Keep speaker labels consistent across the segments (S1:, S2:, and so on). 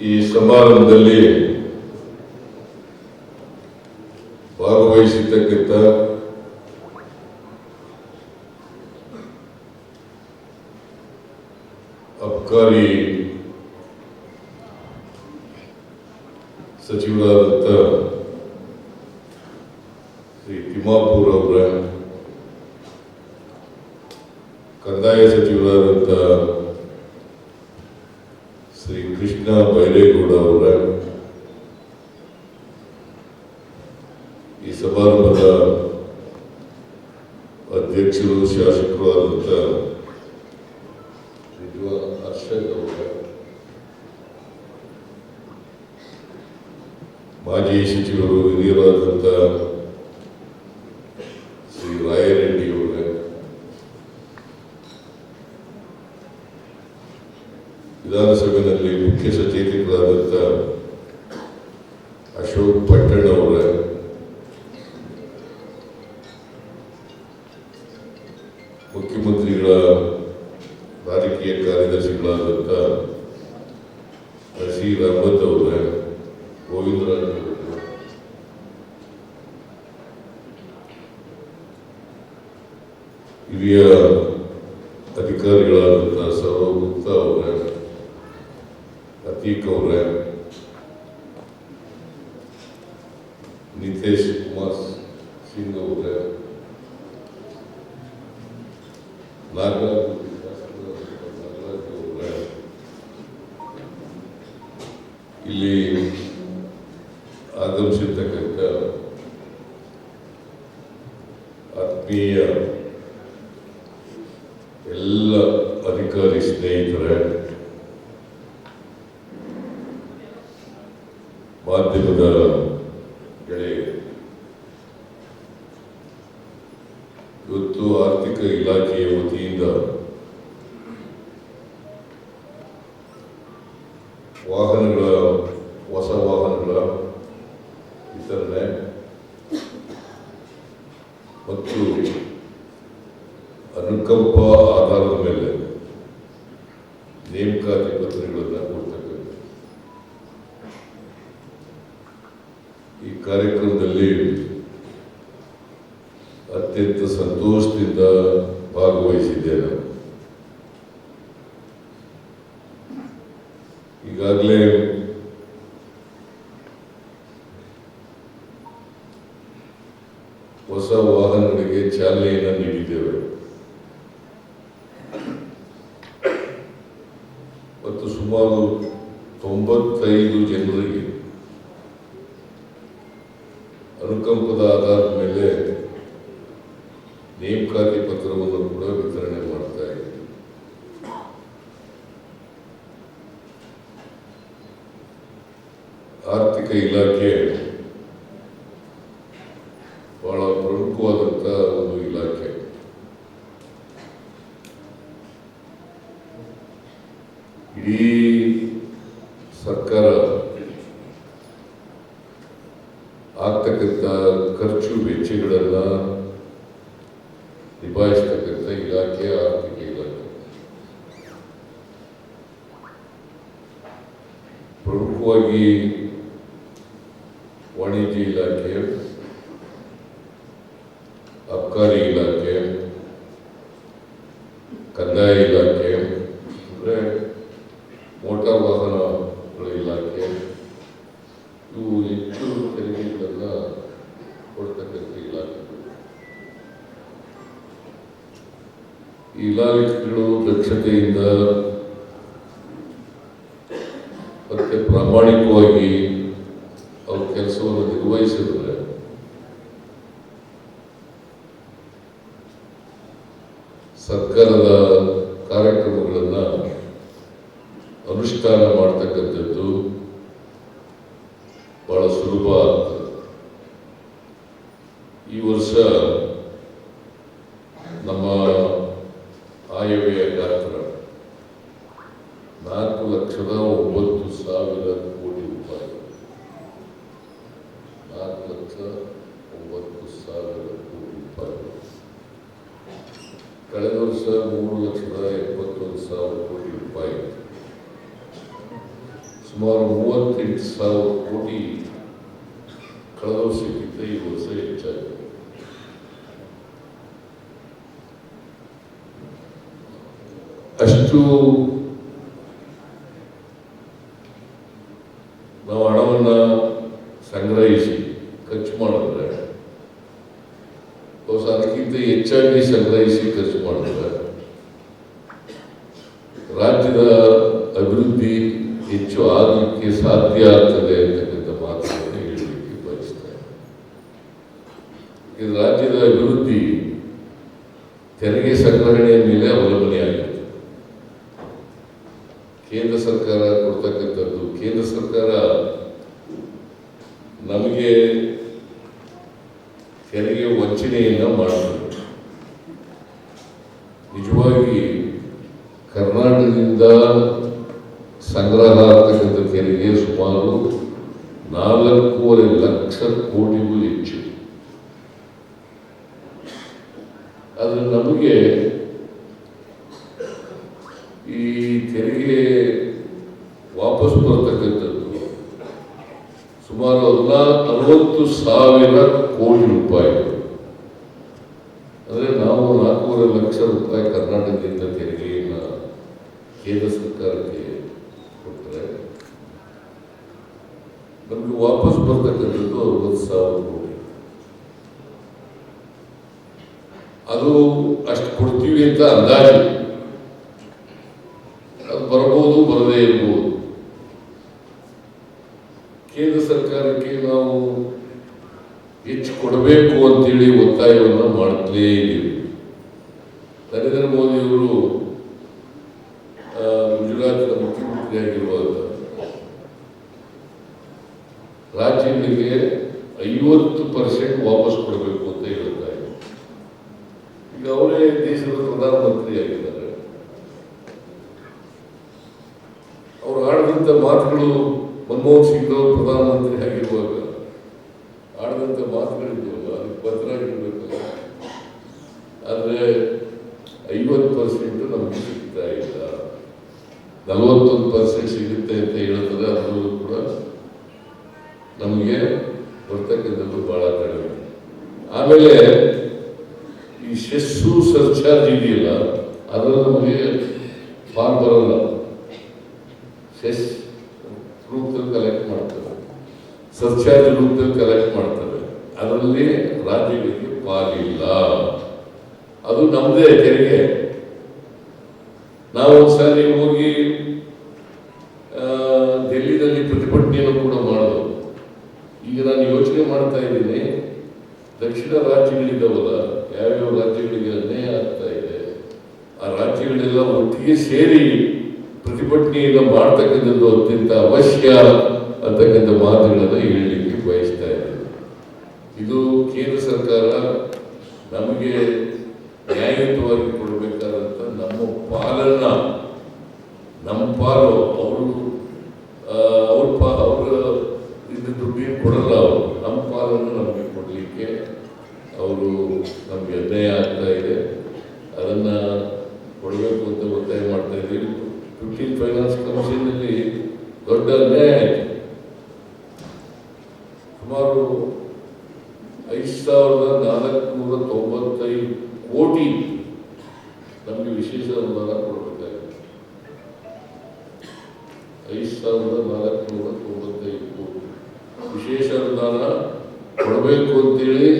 S1: ಈ ಸಮಾರಂಭದಲ್ಲಿ ಭಾಗವಹಿಸಿರ್ತಕ್ಕಂಥ ಅಬ್ಕಾರಿ ಅಶ್ವೇಗೌಡ ಮಾಜಿ ಸಚಿವರು ಹಿರಿಯರಾದಂಥ ಅಧಿಕಾರಿಗಳಾದಂಥ ಸೌರವ್ ಗುಪ್ತಾ ಅವರೇ ಅತೀಕ್ ಅವರೇ ನಿತೇಶ್ ಕುಮಾರ್ ಸಿಂಗ್ ಅವರೇ ನಾಗರಾಜ್ ಇವತ್ತು ಆರ್ಥಿಕ ಇಲಾಖೆಯ ವತಿಯಿಂದ ವಾಹನ ಹೊಸ ವಾಹನಗಳಿಗೆ ಚಾಲನೆಯನ್ನು ನೀಡಿದ್ದೇವೆ. ಆಗ್ತಕ್ಕಂಥ ಖರ್ಚು ವೆಚ್ಚಗಳನ್ನು ನಿಭಾಯಿಸ್ತಕ್ಕಂಥ ಇಲಾಖೆ ಆರ್ಥಿಕ ಇಲಾಖೆ. ಪ್ರಮುಖವಾಗಿ ಅದಕ್ಕೆ ಪ್ರಾಮಾಣಿಕವಾಗಿ ಅವ್ರ ಕೆಲಸವನ್ನು ನಿರ್ವಹಿಸಿದ್ರೆ ಸರ್ಕಾರದ ಸುಮಾರು ಮೂವತ್ತೆಂಟು ಸಾವಿರ ಕೋಟಿ ಕಳೆದ ವರ್ಷಕ್ಕಿಂತ ಈ ವರ್ಷ ಅಷ್ಟು ನಾವು ಹಣವನ್ನ ಸಂಗ್ರಹಿಸಿ ಖರ್ಚು ಮಾಡಿದ್ರೆ ಬಹುಶಃ ಅದಕ್ಕಿಂತ ಹೆಚ್ಚಾಗಿ ಸಂಗ್ರಹಿಸಿ ಖರ್ಚು ಮಾಡಿದ್ರೆ ರಾಜ್ಯದ ಅಭಿವೃದ್ಧಿ ಹೆಚ್ಚು ಆಗಲಿಕ್ಕೆ ಸಾಧ್ಯ ಆಗ್ತದೆ ಅಂತಕ್ಕಂಥ ಮಾತುಗಳನ್ನು ಹೇಳಲಿಕ್ಕೆ ಬಯಸ್ತೇನೆ ಇದು ರಾಜ್ಯದ ಅಭಿವೃದ್ಧಿ ತೆರಿಗೆ ಸಂಗ್ರಹಣೆಯ ಮೇಲೆ ಅವಲಂಬನೆಯಾಗಿರುತ್ತೆ ಕೇಂದ್ರ ಸರ್ಕಾರ ಕೊಡ್ತಕ್ಕಂಥದ್ದು ಕೇಂದ್ರ ಸರ್ಕಾರ, ನಮಗೆ ತೆರಿಗೆ ವಂಚನೆಯನ್ನ ಮಾಡಬೇಕು ನಿಜವಾಗಿ ಕರ್ನಾಟಕದಿಂದ ಸಂಗ್ರಹ ಆಗ್ತಕ್ಕಂಥ ತೆರಿಗೆ ಸುಮಾರು ನಾಲ್ಕೂವರೆ ಲಕ್ಷ ಕೋಟಿಗೂ ಹೆಚ್ಚು ಆದರೆ ನಮಗೆ ಈ ತೆರಿಗೆ ವಾಪಸ್ ಬರತಕ್ಕಂಥದ್ದು ಸುಮಾರು ಹದಿನಾ ಅರವತ್ತು ಸಾವಿರ ಕೋಟಿ ರೂಪಾಯಿಗಳು ಅಂದರೆ ನಾವು ನಾಲ್ಕೂವರೆ ಲಕ್ಷ ರೂಪಾಯಿ ಕರ್ನಾಟಕದಿಂದ ತೆರಿಗೆಯನ್ನು ಕೇಂದ್ರ ಸರ್ಕಾರಕ್ಕೆ ಕೊಟ್ಟರೆ ನಮಗೆ ವಾಪಸ್ ಬರ್ತಕ್ಕಂಥದ್ದು ಅರವತ್ತು ಸಾವಿರ ಕೋಟಿ. ಅದು ಅಷ್ಟು ಕೊಡ್ತೀವಿ ಅಂತ ಅಂದಾಜು ಅದು ಬರಬಹುದು ಬರದೇ ಇರಬಹುದು ಕೇಂದ್ರ ಸರ್ಕಾರಕ್ಕೆ ನಾವು ಹೆಚ್ಚು ಕೊಡಬೇಕು ಅಂತೇಳಿ ಒತ್ತಾಯವನ್ನು ಮಾಡುತ್ತಲೇ ಇದ್ದೀವಿ ನರೇಂದ್ರ ಮೋದಿಯವರು ಆ, ಗುಜರಾತ್ನ ಮುಖ್ಯಮಂತ್ರಿಯಾಗಿರುವಾಗ ರಾಜ್ಯಗಳಿಗೆ ಐವತ್ತು ಪರ್ಸೆಂಟ್ ವಾಪಸ್ ಕೊಡಬೇಕು ಅಂತ ಹೇಳ್ತಾ ಇದ್ದಾರೆ ಈಗ ಅವರೇ ದೇಶದ ಪ್ರಧಾನಮಂತ್ರಿ ಆಗಿದ್ದಾರೆ ಅವರು ಆಡಿದಂಥ ಮಾತುಗಳು ಮನಮೋಹನ್ ಸಿಂಗ್ ಅವರು ಪ್ರಧಾನಮಂತ್ರಿ ಆಗಿರುವಾಗ ಆಡಿದಂಥ ಮಾತುಗಳಿದ್ದವಲ್ಲ ಅದಕ್ಕೆ ಭದ್ರಾಗಿರ್ಬೇಕಲ್ಲ ಆದರೆ ಐವತ್ತು ಪರ್ಸೆಂಟ್ ನಮಗೆ ಸಿಗ್ತಾ ಇಲ್ಲ ನಲವತ್ತೊಂದು ಪರ್ಸೆಂಟ್ ಸಿಗುತ್ತೆ ಅಂತ ಹೇಳ್ತದೆ ಅದರಲ್ಲೂ ಕೂಡ ನಮಗೆ ಬರ್ತಕ್ಕಂಥದ್ದು ಬಹಳ ಕಡಿಮೆ ಆಮೇಲೆ ಈ ಸೆಸ್ಸು ಸರ್ಚಾರ್ಜ್ ಇದೆಯಲ್ಲ ಅದರಲ್ಲಿ ನಮಗೆ ಪಾಲ್ ಬರಲ್ಲ ಸೆಸ್ ರೂಪದಲ್ಲಿ ಕಲೆಕ್ಟ್ ಮಾಡ್ತಾರೆ ಸರ್ಚಾರ್ಜ್ ರೂಪದಲ್ಲಿ ಕಲೆಕ್ಟ್ ಮಾಡ್ತಾರೆ ಅದರಲ್ಲಿ ರಾಜ್ಯಗಳಿಗೆ ಪಾಲಿಲ್ಲ. ಅದು ನಮ್ಮದೇ ತೆರಿಗೆ. ನಾವು ಒಂದ್ಸಾರಿ ಹೋಗಿ ಡೆಲ್ಲಿನಲ್ಲಿ ಪ್ರತಿಭಟನೆಯನ್ನು ಕೂಡ ಮಾಡೋದು ಈಗ ನಾನು ಯೋಚನೆ ಮಾಡ್ತಾ ಇದ್ದೀನಿ. ದಕ್ಷಿಣ ರಾಜ್ಯಗಳಿದ್ದಾವಲ್ಲ, ಯಾವ್ಯಾವ ರಾಜ್ಯಗಳಿಗೆ ಅನ್ಯಾಯ ಆಗ್ತಾ ಇದೆ, ಆ ರಾಜ್ಯಗಳೆಲ್ಲ ಒಟ್ಟಿಗೆ ಸೇರಿ ಪ್ರತಿಭಟನೆಯನ್ನು ಮಾಡ್ತಕ್ಕಂಥದ್ದು ಅತ್ಯಂತ ಅವಶ್ಯ ಅಂತಕ್ಕಂಥ ಮಾತುಗಳನ್ನು ಹೇಳಲಿಕ್ಕೆ ಬಯಸ್ತಾ ಇದ್ದೇನೆ ಇದು ಕೇಂದ್ರ ಸರ್ಕಾರ ನಮಗೆ ನ್ಯಾಯಯುತವಾಗಿ ಕೊಡಬೇಕಾದಂಥ ನಮ್ಮ ಪಾಲನ್ನ, ನಮ್ಮ ಪಾಲು ಅವರು ಅವ್ರ ಪಾ, ಅವರ ಇದು ದುಡ್ಡಿಗೆ ಕೊಡಲ್ಲ ಅವರು. ನಮ್ಮ ಪಾಲನ್ನು ನಮಗೆ ಕೊಡಲಿಕ್ಕೆ ಅವರು ನಮಗೆ ಅನ್ಯಾಯ ಆಗ್ತಾ ಇದೆ ಅದನ್ನ ಕೊಡಬೇಕು ಅಂತ ಒತ್ತಾಯ ಮಾಡ್ತಾ ಇದ್ದೀವಿ ಫಿಫ್ಟೀನ್ ಫೈನಾನ್ಸ್ ಕಮಿಷನ್ನಲ್ಲಿ ದೊಡ್ಡ ಅನ್ಯಾಯ ಆಯಿತು ಸುಮಾರು ಐದು ಸಾವಿರದ ನಾಲ್ಕುನೂರ ತೊಂಬತ್ತೈದು ಕೋಟಿ ನಮಗೆ ವಿಶೇಷ ಅನುದಾನ ಕೊಡಬೇಕಾಗಿದೆ ಐದು ಸಾವಿರದ ನಾಲ್ಕುನೂರ ತೊಂಬತ್ತೈದು ಕೋಟಿ ವಿಶೇಷ ಅನುದಾನ ಕೊಡಬೇಕು ಅಂತೇಳಿ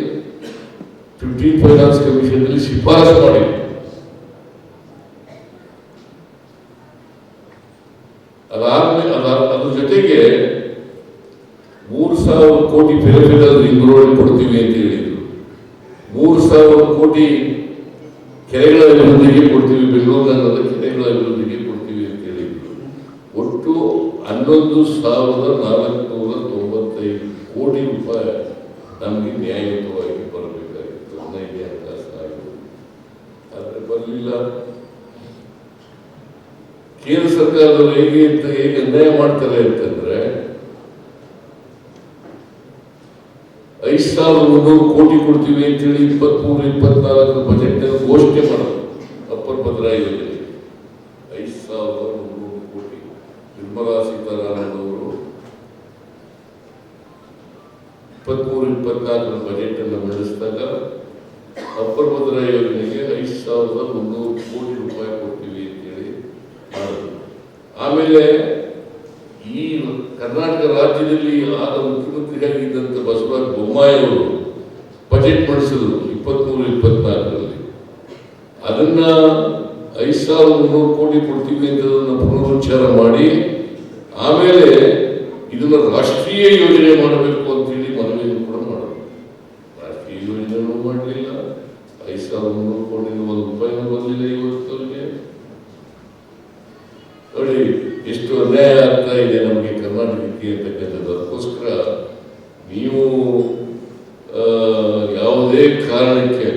S1: ಫಿಫ್ಟೀನ್ ಫೈನಾನ್ಸ್ ಕಮಿಷನ್ನಲ್ಲಿ ಶಿಫಾರಸು ಮಾಡಿದೆ ಅದಾದ್ಮೇಲೆ ಅದ, ಅದ್ರ ಜೊತೆಗೆ ಮೂರು ಸಾವಿರ ಕೋಟಿ ಫೆರಫೆರಲ್ ರಿಂಗ್ ಕೊಡ್ತೀವಿ ಅಂತ ಹೇಳಿದ್ರು. ಮೂರು ಸಾವಿರ ಕೋಟಿ ಕೆರೆಗಳ ಅಭಿವೃದ್ಧಿಗೆ ಕೊಡ್ತೀವಿ ಬೆಂಗಳೂರು ನಗರದ ಕೆರೆಗಳ ಅಭಿವೃದ್ಧಿಗೆ ಕೊಡ್ತೀವಿ ಅಂತ ಹೇಳಿದ್ರು. ಒಟ್ಟು ಹನ್ನೊಂದು ಸಾವಿರದ ನಾಲ್ಕುನೂರ ತೊಂಬತ್ತೈದು ಕೋಟಿ ರೂಪಾಯಿ ನಮಗೆ ನ್ಯಾಯಯುತವಾಗಿ ಸರ್ಕಾರದವರು ಹೇಗೆ ಹೇಗೆ ಅನ್ಯಾಯ ಮಾಡ್ತಾರೆ ಅಂತಂದ್ರೆ ಐದು ಸಾವಿರ ಮುನ್ನೂರು ಕೋಟಿ ಕೊಡ್ತೀವಿ ಅಂತೇಳಿ ಇಪ್ಪತ್ಮೂರು, ಇಪ್ಪತ್ನಾಲ್ಕು ಬಜೆಟ್ ಘೋಷಣೆ ಮಾಡೋದು. ಅಪ್ಪರ್ ಭದ್ರಾ ಯೋಜನೆ ಐದು ಸಾವಿರದ ಮುನ್ನೂರು ಕೋಟಿ. ನಿರ್ಮಲಾ ಸೀತಾರಾಮನ್ ಅವರು ಇಪ್ಪತ್ಮೂರು, ಇಪ್ಪತ್ನಾಲ್ಕು ಬಜೆಟ್ ಅನ್ನು ಮಂಡಿಸಿದಾಗ ಅಪ್ಪರ್ ಭದ್ರಾ ಯೋಜನೆಗೆ ಐದು ಸಾವಿರದ ಮುನ್ನೂರು ಕೋಟಿ ರೂಪಾಯಿ ಕೊಡ್ತೀವಿ ಅಂತೇಳಿ. ಆಮೇಲೆ ಈ ಕರ್ನಾಟಕ ರಾಜ್ಯದಲ್ಲಿ ಆದ ಮುಖ್ಯಮಂತ್ರಿಯಾಗಿದ್ದಂಥ ಬಸವರಾಜ ಬೊಮ್ಮಾಯಿ ಅವರು ಬಜೆಟ್ ಮಂಡಿಸಿದ್ರು ಇಪ್ಪತ್ತ್ಮೂರು ಇಪ್ಪತ್ನಾಲ್ಕರಲ್ಲಿ. ಅದನ್ನ ಐದು ಸಾವಿರದ ಮುನ್ನೂರು ಕೋಟಿ ಕೊಡ್ತೀವಿ ಅಂತ ಅದನ್ನ ಪುನರುಚ್ಚಾರ ಮಾಡಿ, ಆಮೇಲೆ ಇದನ್ನ ರಾಷ್ಟ್ರೀಯ ಯೋಜನೆ ಮಾಡಬೇಕು ಅಂತೇಳಿ ಮನವಿಯನ್ನು ಕೂಡ ಮಾಡಿದ್ರು. ರಾಷ್ಟ್ರೀಯ ಯೋಜನೆ ಮಾಡಲಿಲ್ಲ, ಐದು ಸಾವಿರದ ಮುನ್ನೂರು ಕೋಟಿ ಒಂದು ರೂಪಾಯಿನೂ ಬರಲಿಲ್ಲ ಇವತ್ತವರಿಗೆ ನೋಡಿ ಎಷ್ಟು ಅನ್ಯಾಯ ಆಗ್ತಾ ಇದೆ ನಮಗೆ ಕರ್ನಾಟಕಕ್ಕೆ ಅಂತಕ್ಕಂಥದ್ದು ಅದಕ್ಕೋಸ್ಕರ ನೀವು ಯಾವುದೇ ಕಾರಣಕ್ಕೆ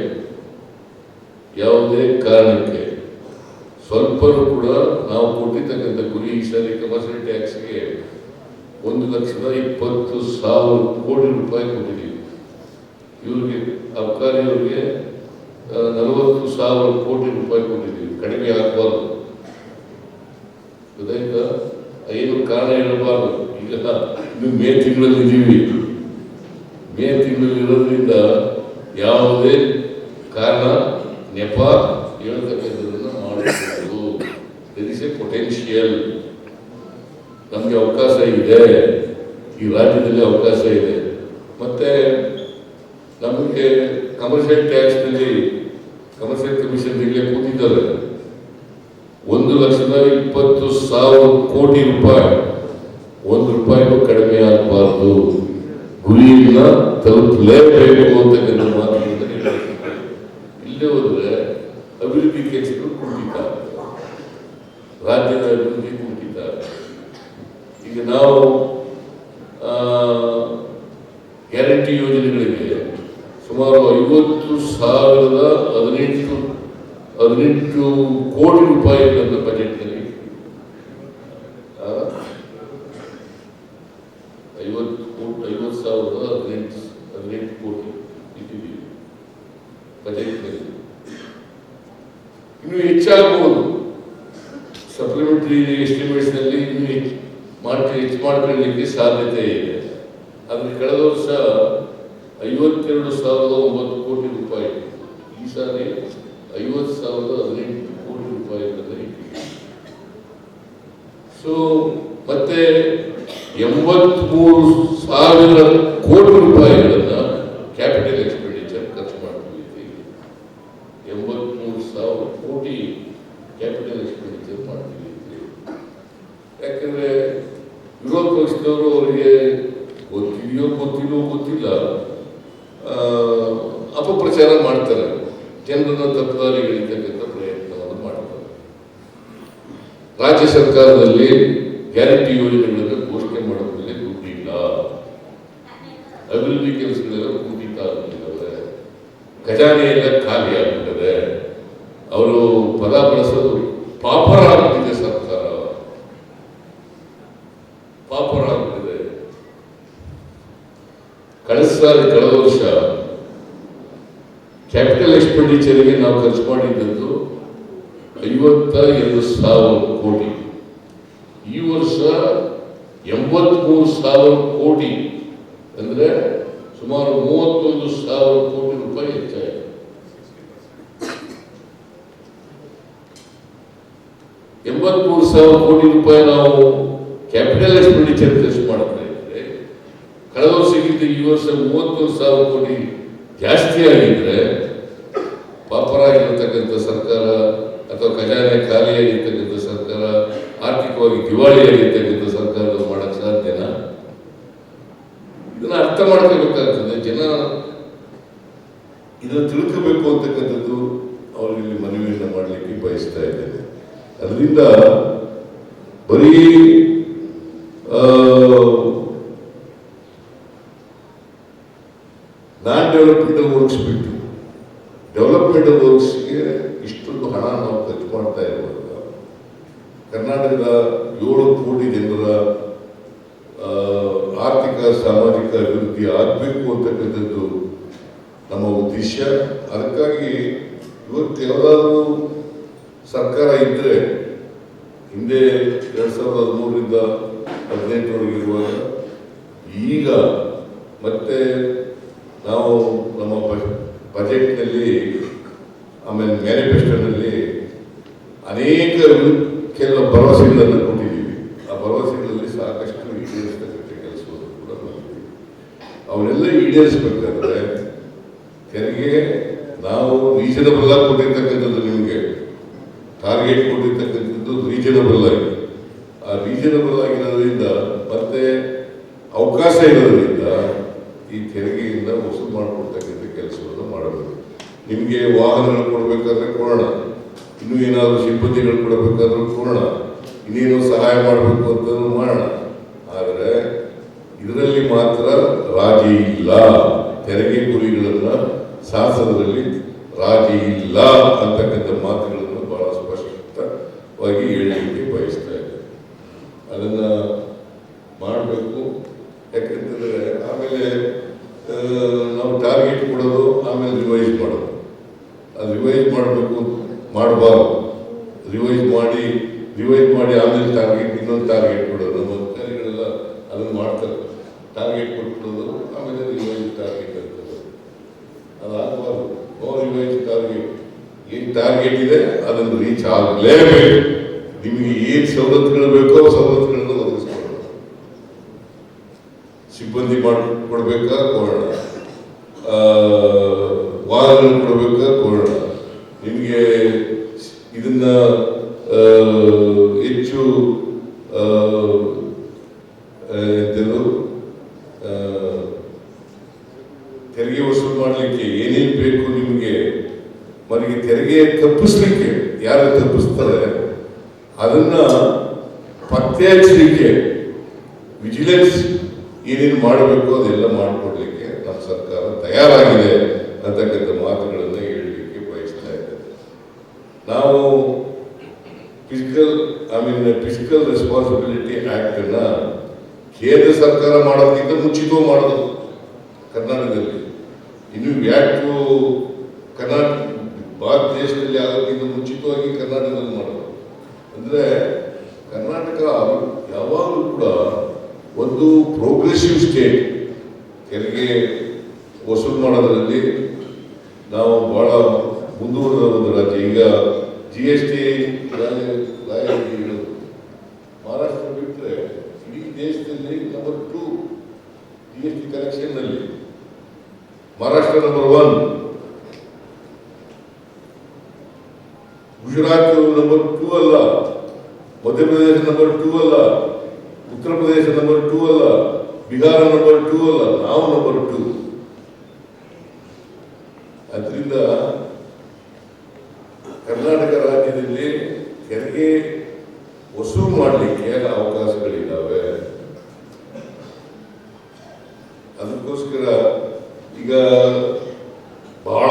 S1: ಯಾವುದೇ ಕಾರಣಕ್ಕೆ ಸ್ವಲ್ಪನೂ ಕೂಡ ನಾವು ಕೊಟ್ಟಿರ್ತಕ್ಕಂಥ ಗುರಿ ಈ ಸಾರಿ ಕಮರ್ಷಿಯಲ್ ಟ್ಯಾಕ್ಸ್ಗೆ ಒಂದು ಲಕ್ಷದ ಇಪ್ಪತ್ತು ಸಾವಿರ ಕೋಟಿ ರೂಪಾಯಿ ಕೊಟ್ಟಿದ್ದೀವಿ ಇವ್ರಿಗೆ ಅಬ್ಕಾರಿ ಅವ್ರಿಗೆ ನಲವತ್ತು ಸಾವಿರ ಕೋಟಿ ರೂಪಾಯಿ ಕೊಟ್ಟಿದ್ದೀವಿ ಕಡಿಮೆ ಆಗಬಾರ್ದು ಗೊತ್ತಾಯ್ತಾ ಏನು ಕಾರಣ ಹೇಳಬಾರ್ದು ಈಗ ಇನ್ನು ಮೇ ತಿಂಗಳಲ್ಲಿ ಇದ್ದೀವಿ ಮೇ ತಿಂಗಳಲ್ಲಿ ಇರೋದ್ರಿಂದ ಯಾವುದೇ ಕಾರಣ ನೆಪ ಹೇಳ್ತಕ್ಕಂಥದ್ದನ್ನು ಮಾಡಬಹುದು ದರ್ ಇಸ್ ಎ ಪೊಟೆನ್ಷಿಯಲ್ ನಮಗೆ ಅವಕಾಶ ಇದೆ. ಈ ರಾಜ್ಯದಲ್ಲಿ ಅವಕಾಶ ಇದೆ. ಮತ್ತೆ ನಮಗೆ ಕಮರ್ಷಿಯಲ್ ಟ್ಯಾಕ್ಸ್ನಲ್ಲಿ ಕಮರ್ಷಿಯಲ್ ಕಮಿಷನ್ ಇಲ್ಲೇ ಕೂತಿದ್ದಾರೆ. ಒಂದು ಲಕ್ಷದ ಇಪ್ಪತ್ತು ಸಾವಿರ ಕೋಟಿ ರೂಪಾಯಿ. ಒಂದು ರೂಪಾಯಿಗೂ ಕಡಿಮೆ ಆಗಬಾರ್ದು. ಗುರಿಯನ್ನ ತಲುಪಲೇಬೇಕು ಅಂತಕ್ಕಂಥ ಗ್ಯಾರಂಟಿ ಯೋಜನೆಗಳಿವೆ. ಸುಮಾರು ಐವತ್ತು ಸಾವಿರದ ಹದಿನೆಂಟು ಹದಿನೆಂಟು ಕೋಟಿ ರೂಪಾಯಿ ನನ್ನ ಬಜೆಟ್ನಲ್ಲಿ. ಐವತ್ತು ಕೋಟಿ, ಐವತ್ತು ಸಾವಿರದ ಹದಿನೆಂಟು ಹದಿನೆಂಟು ಕೋಟಿ ಇಟ್ಟಿದ್ದೀವಿ ಬಜೆಟ್ನಲ್ಲಿ. ಇನ್ನು ಹೆಚ್ಚಾಗಬಹುದು ಸಪ್ಲಿಮೆಂಟರಿ ಎಸ್ಟಿಮೇಟ್ಸ್ನಲ್ಲಿ ಇನ್ನೂ ಹೆಚ್ಚು ಮಾಡಿ ಹೆಚ್ಚು ಮಾಡ್ಕೊಳ್ಳಿಕ್ಕೆ ಸಾಧ್ಯತೆ ಇದೆ ಆದರೆ ಕಳೆದ ವರ್ಷ ಐವತ್ತೆರಡು ಸಾವಿರದ ಒಂಬತ್ತು ಕೋಟಿ ರೂಪಾಯಿ ಇತ್ತು. ಈ ಸಾರಿ ಐವತ್ತು ಸಾವಿರದ ಹದಿನೆಂಟು ಕೋಟಿ ರೂಪಾಯಿ ಸೊ ಮತ್ತೆ ಎಂಬತ್ಮೂರು ಸಾವಿರ ಕೋಟಿ ರೂಪಾಯಿಗಳನ್ನ ಕ್ಯಾಪಿಟಲ್ ಎಕ್ಸ್ಪೆಂಡಿಚರ್ ಖರ್ಚು ಈಗ. ಎಂಬತ್ಮೂರು ಸಾವಿರ ಕೋಟಿ ಕ್ಯಾಪಿಟಲ್ ಎಕ್ಸ್ಪೆಂಡಿಚರ್ ಮಾಡ್ತೀವಿ. ಯಾಕಂದ್ರೆ ವಿರೋಧ ಪಕ್ಷದವರು ಅವರಿಗೆ ಗೊತ್ತಿದೆಯೋ ಗೊತ್ತಿಲ್ಲೋ ಗೊತ್ತಿಲ್ಲ ಅಪಪ್ರಚಾರ ಮಾಡ್ತಾರೆ ಜನರನ್ನ ತಪ್ಪದಾರಿ ಇಳಿತಕ್ಕಂಥ ಪ್ರಯತ್ನವನ್ನು ಮಾಡ್ತಾರೆ ರಾಜ್ಯ ಸರ್ಕಾರದಲ್ಲಿ ಗ್ಯಾರಂಟಿ ಯೋಜನೆಗಳನ್ನು ಕಳೆದ ಕಳೆದ ವರ್ಷ. ಕ್ಯಾಪಿಟಲ್ ಎಕ್ಸ್ಪೆಂಡಿಚರ್ಗೆ ನಾವು ಖರ್ಚು ಮಾಡಿದ್ದದ್ದು ಐವತ್ತ ಎರಡು ಸಾವಿರ ಕೋಟಿ. ಈ ವರ್ಷ ಎಂಬತ್ಮೂರು ಸಾವಿರ ಕೋಟಿ ಅಂದ್ರೆ ಸುಮಾರು ಮೂವತ್ತೊಂದು ಸಾವಿರ ಕೋಟಿ ರೂಪಾಯಿ ಹೆಚ್ಚಾಗಿದೆ. ಎಂಬತ್ಮೂರು ಸಾವಿರ ಕೋಟಿ ರೂಪಾಯಿ ನಾವು ಕ್ಯಾಪಿಟಲ್ ಎಕ್ಸ್ಪೆಂಡಿಚರ್ ಖರ್ಚು ಮಾಡ್ತಾ ಇದ್ರೆ ಕಳೆದ ವರ್ಷಕ್ಕಿಂತ ಈ ವರ್ಷ ಮೂವತ್ತೊಂದು ಸಾವಿರ ಕೋಟಿ ಜಾಸ್ತಿ ಆಗಿದ್ರೆ ಪಾಪರಾಗಿರ್ತಕ್ಕಂಥ ಸರ್ಕಾರ ಅಥವಾ ಖಜಾನೆ ಖಾಲಿಯಾಗಿರ್ತಕ್ಕಂಥ ಸರ್ಕಾರ, ಆರ್ಥಿಕವಾಗಿ ದಿವಾಳಿಯಾಗಿರ್ತಕ್ಕಂಥ ಸರ್ಕಾರ ಮಾಡಕ್ ಸಾಧ್ಯನಾ? ಇದನ್ನ ಅರ್ಥ ಮಾಡ್ಕೋಬೇಕಾಗ್ತದೆ. ಜನ ಇದನ್ನು ತಿಳ್ಕೋಬೇಕು ಅಂತಕ್ಕಂಥದ್ದು ಅವರಿಗೆ ಮನವಿಯನ್ನು ಮಾಡಲಿಕ್ಕೆ ಬಯಸ್ತಾ ಇದ್ದೇನೆ. ಅದರಿಂದ ಬರೀ ಆ, ನಾನ್ ಡೆವಲಪ್ಮೆಂಟಲ್ ವರ್ಕ್ಸ್ ಬಿಟ್ಟು ಡೆವಲಪ್ಮೆಂಟಲ್ ವರ್ಕ್ಸ್ಗೆ ಇಷ್ಟೊಂದು ಹಣ ನಾವು ಖರ್ಚು ಮಾಡ್ತಾ ಇರುವಾಗ ಕರ್ನಾಟಕದ ಏಳು ಕೋಟಿ ಜನರ ಆ, ಆರ್ಥಿಕ ಸಾಮಾಜಿಕ ಅಭಿವೃದ್ಧಿ ಆಗಬೇಕು ಅಂತಕ್ಕಂಥದ್ದು ನಮ್ಮ ಉದ್ದೇಶ ಅದಕ್ಕಾಗಿ ಇವತ್ತು ಯಾವುದಾದ್ರೂ ಸರ್ಕಾರ ಇದ್ದರೆ ಹಿಂದೆ ಎರಡು ಸಾವಿರದ ಹದಿಮೂರರಿಂದ ಹದಿನೆಂಟರವರೆಗೆ ಇರುವಾಗ ಈಗ ಮತ್ತೆ ಈಡೇರಿಸ್ತಕ್ಕಂಥ ಕೆಲಸವನ್ನು ಕೂಡ ಮಾಡಿದ್ದೀವಿ ಅವನ್ನೆಲ್ಲ ಈಡೇರಿಸಬೇಕಾದ್ರೆ ತೆರಿಗೆ ನಾವು ರೀಸನಬಲ್ ಆಗಿ ಕೊಟ್ಟಿರ್ತಕ್ಕಂಥದ್ದು ನಿಮಗೆ ಟಾರ್ಗೆಟ್ ಕೊಟ್ಟಿರ್ತಕ್ಕಂಥದ್ದು ರೀಸನಬಲ್ ಆಗಿ ಆ ರೀಸನಬಲ್ ಆಗಿರೋದ್ರಿಂದ ಮತ್ತೆ ಅವಕಾಶ ಇರೋದ್ರಿಂದ ಈ ತೆರಿಗೆಯಿಂದ ವಸೂಲು ಮಾಡಿಕೊಡ್ತಕ್ಕಂಥ ನಿಮಗೆ ವಾಹನಗಳು ಕೊಡಬೇಕಾದ್ರೆ ಕೊಡೋಣ. ಇನ್ನೂ ಏನಾದರೂ ಸಿಬ್ಬಂದಿಗಳು ಕೊಡಬೇಕಾದ್ರೂ ಕೊಡೋಣ. ಇನ್ನೇನು ಸಹಾಯ ಮಾಡಬೇಕು ಅಂತ ಮಾಡೋಣ. ಆದರೆ ಇದರಲ್ಲಿ ಮಾತ್ರ ರಾಜಿ ಇಲ್ಲ. ತೆರಿಗೆ ಗುರಿಗಳನ್ನು ಶಾಸನದಲ್ಲಿ ರಾಜಿ ಇಲ್ಲ ಅಂತಕ್ಕಂಥ ಮಾತುಗಳನ್ನು ಬಹಳ ಸ್ಪಷ್ಟವಾಗಿ ಹೇಳಲಿಕ್ಕೆ ಬಯಸ್ತಾ ಇದ್ದಾರೆ ಅದನ್ನ ಮಾಡಬೇಕು ಯಾಕಂತಂದ್ರೆ ಆಮೇಲೆ ಆ, ನಾವು ಟಾರ್ಗೆಟ್ ಕೊಡೋದು ಆಮೇಲೆ ರಿವೈಸ್ ಮಾಡೋದು ಅದು ರಿವೈಸ್ ಮಾಡಬೇಕು ಮಾಡಬಾರ್ದು ರಿವೈಸ್ ಮಾಡಿ ರಿವೈಸ್ ಮಾಡಿ ಆಮೇಲೆ ಟಾರ್ಗೆಟ್ ಇನ್ನೊಂದು ಟಾರ್ಗೆಟ್ ಕೊಡೋದು ನಮ್ಮ ಅಧಿಕಾರಿಗಳೆಲ್ಲ ಅದನ್ನು ಮಾಡ್ತಾರೆ ಟಾರ್ಗೆಟ್ ಕೊಟ್ಬಿಡೋದು ಆಮೇಲೆ ರಿವೈಸ್ ಟಾರ್ಗೆಟ್ ಅಂತದ್ದು ಅದಾಗಬಾರ್ದು ನೋ ರಿವೈಸ್ ಟಾರ್ಗೆಟ್ ಏನು ಟಾರ್ಗೆಟ್ ಇದೆ ಅದನ್ನು ರೀಚ್ ಆಗಲೇಬೇಕು ನಿಮಗೆ ಏನ್ ಸವಲತ್ತುಗಳು ಬೇಕೋ ಸವಲತ್ತುಗಳನ್ನು ಒದಗಿಸ್ಕೊಡೋಣ. ಸಿಬ್ಬಂದಿ ಮಾಡಿ ಕೊಡ್ಬೇಕಾ ಕೊಡೋಣ ಆ, ವಾಹನಗಳು ಕೊಡ್ಬೇಕಾ ಕೊಡೋಣ ನಿಮಗೆ ಇದನ್ನ ಆ, ಹೆಚ್ಚು ಆ, ಆ, ಎಂತದು ಆ, ತೆರಿಗೆ ವಸೂಲು ಮಾಡಲಿಕ್ಕೆ ಏನೇನು ಬೇಕು ನಿಮಗೆ ಮನೆಗೆ ತೆರಿಗೆ ತಪ್ಪಿಸ್ಲಿಕ್ಕೆ ಯಾರು ತಪ್ಪಿಸ್ತಾರೆ ಅದನ್ನ ಪತ್ತೆ ಹಚ್ಚಲಿಕ್ಕೆ ವಿಜಿಲೆನ್ಸ್ ಏನೇನು ಮಾಡಬೇಕು ಅದೆಲ್ಲ ಮಾಡಿಕೊಡ್ಲಿಕ್ಕೆ ನಮ್ಮ ಸರ್ಕಾರ ತಯಾರಾಗಿದೆ ಅಂತಕ್ಕಂಥ ಮಾತುಗಳನ್ನು ಹೇಳಲಿಕ್ಕೆ ಬಯಸ್ತಾ ಇದ್ದೇನೆ. ನಾವು fiscal I mean fiscal responsibility act ಅನ್ನ ಕೇಂದ್ರ ಸರ್ಕಾರ ಮಾಡೋದಕ್ಕಿಂತ ಮುಂಚಿತವೂ ಮಾಡೋದು ಕರ್ನಾಟಕದಲ್ಲಿ. ಇನ್ನು ವ್ಯಾಕ್ಟು ಕರ್ನಾಟಕ ಭಾರತ ದೇಶದಲ್ಲಿ ಆಗೋದಕ್ಕಿಂತ ಮುಂಚಿತವಾಗಿ ಕರ್ನಾಟಕದಲ್ಲಿ ಮಾಡೋದು ಅಂದ್ರೆ ಕರ್ನಾಟಕ ಯಾವಾಗಲೂ ಕೂಡ ಒಂದು ಪ್ರೋಗ್ರೆಸಿವ್ ಸ್ಟೇಟ್ ತೆರಿಗೆ ವಸೂಲು ಮಾಡೋದ್ರಲ್ಲಿ ನಾವು ಬಹಳ ಮುಂದುವರೆದ ಒಂದು ರಾಜ್ಯ ಈಗ ಜಿ ಎಸ್ ಟಿ ಮಹಾರಾಷ್ಟ್ರ ಬಿಟ್ಟರೆ ಇಡೀ ದೇಶದಲ್ಲಿ number two G S T ಕಲೆಕ್ಷನ್ನಲ್ಲಿ Maharashtra number one Gujarat number two ಅಲ್ಲ ಮಧ್ಯಪ್ರದೇಶ ನಂಬರ್ ಟೂ ಅಲ್ಲ ಉತ್ತರ ಪ್ರದೇಶ ನಂಬರ್ ಟೂ ಅಲ್ಲ ಬಿಹಾರ ನಂಬರ್ ಟೂ ಅಲ್ಲ ನಾವು ನಂಬರ್ ಟೂ ಅದರಿಂದ ಕರ್ನಾಟಕ ರಾಜ್ಯದಲ್ಲಿ ತೆರಿಗೆ ವಸೂಲು ಮಾಡಲಿಕ್ಕೆ ಅವಕಾಶಗಳಿದ್ದಾವೆ ಅದಕ್ಕೋಸ್ಕರ ಈಗ ಬಹಳ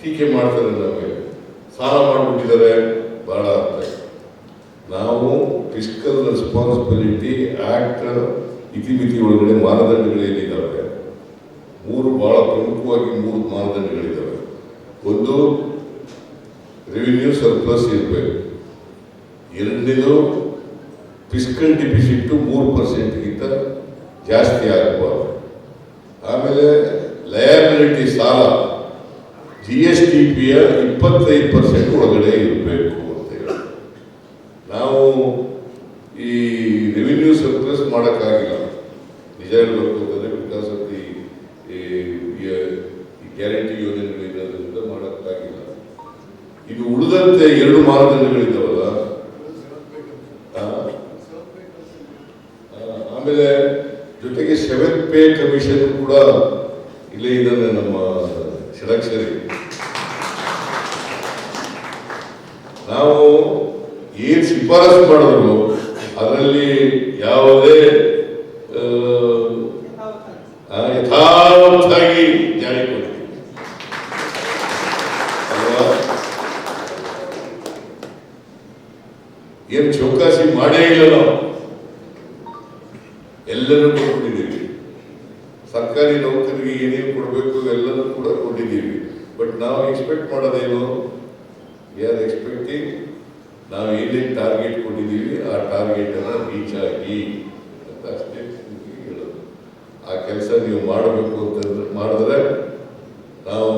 S1: ಟೀಕೆ ಮಾಡ್ತಾರೆ ನಮಗೆ ಸಾಲ ಮಾಡಿಬಿಟ್ಟಿದ್ದಾರೆ ಅಂತ ನಾವು ಫಿಸ್ಕಲ್ ರೆಸ್ಪಾನ್ಸಿಬಿಲಿಟಿ ಆಕ್ಟ್ ಇತಿಮಿತಿ ಒಳಗಡೆ ಮಾನದಂಡಗಳೇನಿದ್ದಾವೆ ಮೂರು ಭಾಳ ಪ್ರಮುಖವಾಗಿ ಮೂರು ಮಾನದಂಡಗಳಿದ್ದಾವೆ. ಒಂದು ರೆವಿನ್ಯೂ ಸರ್ಪ್ಲಸ್ ಇರಬೇಕು. ಎರಡನೇದು ಫಿಸ್ಕಲ್ ಡಿಫಿಸಿಟ್ ಮೂರು ಪರ್ಸೆಂಟ್ಗಿಂತ ಜಾಸ್ತಿ ಆಗಬಾರ್ದು. ಆಮೇಲೆ ಲಯಬಿಲಿಟಿ ಸಾಲ ಜಿ ಎಸ್ ಟಿ ಪಿಯ ಇಪ್ಪತ್ತೈದು ಪರ್ಸೆಂಟ್ ಒಳಗಡೆ ಇರಬೇಕು ಅಂತ ಹೇಳಿ ನಾವು ಈ ರೆವಿನ್ಯೂ ಸರ್ಪ್ಲಸ್ ಮಾಡೋಕ್ಕಾಗಿಲ್ಲ ನಿಜ ಹೇಳಬೇಕು ಅಂತಂದರೆ ಬಿಕಾಸ್ ಆಫ್ ದಿ ಗ್ಯಾರಂಟಿ ಯೋಜನೆಗಳಿರೋದ್ರಿಂದ ಮಾಡೋಕ್ಕಾಗಿಲ್ಲ ಇದು ಉಳಿದಂತೆ ಎರಡು ಮಾನದಂಡಗಳಿದ್ದಾವಲ್ಲ? ಆಮೇಲೆ ಜೊತೆಗೆ ಸೆವೆನ್ ಪೇ ಕಮಿಷನ್ ಕೂಡ ಇಲ್ಲೇ ಇದ್ದಾನೆ ನಮ್ಮ ಷಡಕ್ಷರಿ. ನಾವು ಏನ್ ಶಿಫಾರಸು ಮಾಡಿದ್ರು ಅದರಲ್ಲಿ ಯಾವುದೇ ಆ, ಆ, ಯಥಾವತ್ತಾಗಿ ಜಾರಿ ಕೊಡ್ತೀವಿ ಅಲ್ವಾ ಏನ್ ಚೌಕಾಸಿ ಮಾಡೇ ಇಲ್ಲ ನಾವು ಎಲ್ಲರೂ ಕೊಟ್ಬಿಟ್ಟಿದ್ದೀವಿ ಸರ್ಕಾರಿ ನೌಕರಿಗೆ ಏನೇನು ಕೊಡಬೇಕು ಎಲ್ಲನೂ ಕೂಡ ಕೊಟ್ಟಿದ್ದೀವಿ ಬಟ್ ನಾವು ಎಕ್ಸ್ಪೆಕ್ಟ್ ಮಾಡೋದೇನು? ವಿ ಆರ್ ಎಕ್ಸ್ಪೆಕ್ಟಿಂಗ್ ನಾವು ಏನೇನು ಟಾರ್ಗೆಟ್ ಕೊಟ್ಟಿದ್ದೀವಿ, ಆ ಟಾರ್ಗೆಟ್ ಅನ್ನ ರೀಚ್ ಆಗಿ ಅಂತ ಅಷ್ಟೇ ಹೇಳೋದು. ಆ ಕೆಲಸ ನೀವು ಮಾಡಬೇಕು ಅಂತಂದ್ರೆ ಮಾಡಿದ್ರೆ ನಾವು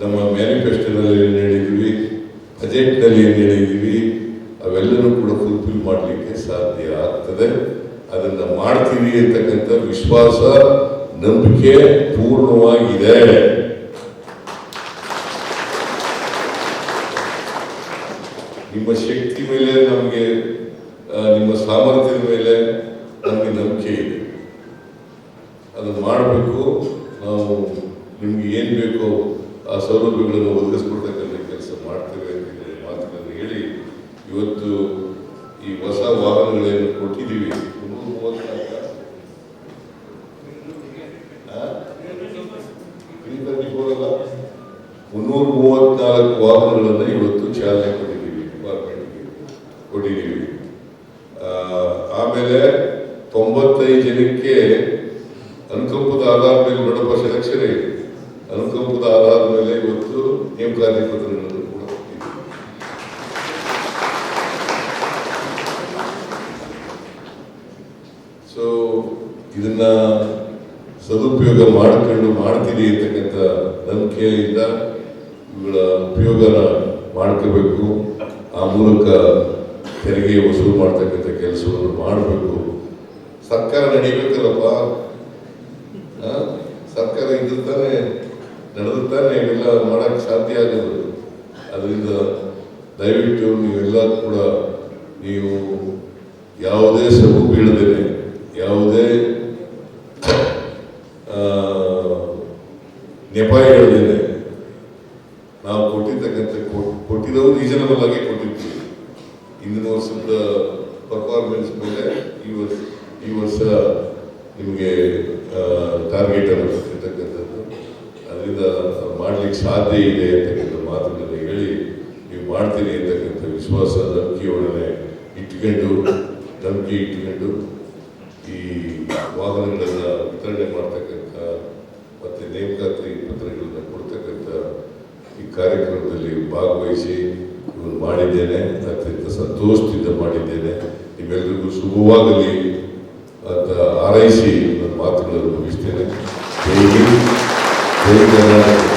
S1: ನಮ್ಮ ಮ್ಯಾನಿಫೆಸ್ಟೋದಲ್ಲಿ ಏನು ಹೇಳಿದ್ದೀವಿ ಬಜೆಟ್ನಲ್ಲಿ ಏನು ಹೇಳಿದ್ದೀವಿ ಅವೆಲ್ಲರೂ ಕೂಡ ಫುಲ್ಫಿಲ್ ಮಾಡಲಿಕ್ಕೆ ಸಾಧ್ಯ ಆಗ್ತದೆ. ಅದನ್ನು ಮಾಡ್ತೀವಿ ಅಂತಕ್ಕಂಥ ವಿಶ್ವಾಸ, ನಂಬಿಕೆ ಪೂರ್ಣವಾಗಿದೆ ನಿಮ್ಮ ಶಕ್ತಿ ಮೇಲೆ ನಮಗೆ ಆ, ನಿಮ್ಮ ಸಾಮರ್ಥ್ಯದ ಮೇಲೆ ನಮಗೆ ನಂಬಿಕೆ ಇದೆ ಅದನ್ನು ಮಾಡಬೇಕು. ನಾವು ನಿಮ್ಗೆ ಏನು ಬೇಕೋ ಆ ಸೌಲಭ್ಯಗಳನ್ನು ಒದಗಿಸ್ಕೊಡ್ತಕ್ಕಂಥ ಕೆಲಸ ಮಾಡ್ತೇವೆ. ಅಂತ ಹೇಳಿ ಮಾತುಗಳನ್ನು ಹೇಳಿ ಇವತ್ತು ಈ ಹೊಸ ವಾಹನಗಳನ್ನು ಕೊಟ್ಟಿದ್ದೀವಿ ಮುನ್ನೂರ ಮೂವತ್ನಾಲ್ಕ ಮುನ್ನೂರ ಮೂವತ್ನಾಲ್ಕು ವಾಹನಗಳನ್ನು ಇವತ್ತು ಚಾಲನೆ ಕೊಟ್ಟಿದ್ದೀವಿ ಡಿಪಾರ್ಟ್ಮೆಂಟ್ಗೆ ಕೊಟ್ಟಿದ್ದೀವಿ ಆ, ಆಮೇಲೆ ತೊಂಬತ್ತೈದು ಜನಕ್ಕೆ ಅನುಕಂಪದ ಆಧಾರದ ಮೇಲೆ ನೋಡಪ್ಪ ಸೆಲೆಕ್ಷನ್ ಇದೆ ಅನುಕಂಪದ ಆಧಾರದ ಮೇಲೆ ಇವತ್ತು ನೇಮಕಾತಿ ಪತ್ರಗಳನ್ನು ಕೂಡ ಕೊಟ್ಟಿದ್ದೀವಿ ಸೊ ಇದನ್ನ ಸದುಪಯೋಗ ಮಾಡಿಕೊಂಡು ಮಾಡ್ತೀರಿ ಅಂತಕ್ಕಂಥ ನಂಬಿಕೆಯಿಂದ ಇವುಗಳ ಉಪಯೋಗನ ಮಾಡ್ಕೋಬೇಕು. ಆ ಮೂಲಕ ತೆರಿಗೆ ವಸೂಲು ಮಾಡ್ತಕ್ಕಂಥ ಕೆಲಸವನ್ನು ಮಾಡಬೇಕು. ಸರ್ಕಾರ ನಡೀಬೇಕಲ್ಲಪ್ಪ? ಸರ್ಕಾರ ಇದ್ದು ನಡೆದಿರ್ತಾನೆ ನಡೆದು ತಾನೇ ಇವೆಲ್ಲ ಮಾಡಕ್ಕೆ ಸಾಧ್ಯ ಆಗೋದು. ಅದರಿಂದ ದಯವಿಟ್ಟು ನೀವೆಲ್ಲ ಕೂಡ ನೀವು ಯಾವುದೇ ಸಬು ಬೀಳದೇನೆ ಯಾವುದೇ ಆ, ನೆಪ ಹೇಳದೇನೆ ನಾವು ಕೊಟ್ಟಿರ್ತಕ್ಕಂಥ ಕೊ- ಕೊಟ್ಟಿದ್ದವು ರೀಸನಬಲ್ ಆಗಿ ಕೊಟ್ಟಿರ್ತೀವಿ ಹಿಂದಿನ ವರ್ಷದ ಪರ್ಫಾರ್ಮೆನ್ಸ್ ಮೇಲೆ ಈ ವರ್ಷ ಈ ವರ್ಷ ನಿಮಗೆ ಟಾರ್ಗೆಟ್ ಅನ್ನಿಸ್ತಕ್ಕಂಥದ್ದು ಅದರಿಂದ ಮಾಡಲಿಕ್ಕೆ ಸಾಧ್ಯ ಇದೆ ಅಂತಕ್ಕಂಥ ಮಾತುಗಳನ್ನು ಹೇಳಿ ನೀವು ಮಾಡ್ತೀನಿ ಅಂತಕ್ಕಂಥ ವಿಶ್ವಾಸ ನಂಬಿಕೆಯೊಡನೆ ಇಟ್ಕೊಂಡು ನಂಬಿಕೆ ಇಟ್ಕೊಂಡು ಈ ವಾಹನಗಳನ್ನು ವಿತರಣೆ ಮಾಡ್ತಕ್ಕಂಥ ಮತ್ತು ನೇಮಕಾತಿ ಪತ್ರಗಳನ್ನು ಕೊಡ್ತಕ್ಕಂಥ ಈ ಕಾರ್ಯಕ್ರಮದಲ್ಲಿ ಭಾಗವಹಿಸಿ ಮಾಡಿದ್ದೇನೆ ಅತ್ಯಂತ ಸಂತೋಷದಿಂದ ಮಾಡಿದ್ದೇನೆ. ನಿಮ್ಮೆಲ್ಲರಿಗೂ ಶುಭವಾಗಲಿ ಅಂತ ಹಾರೈಸಿ ನನ್ನ ಮಾತುಗಳನ್ನು ಮುಗಿಸ್ತೇನೆ. ಜೈ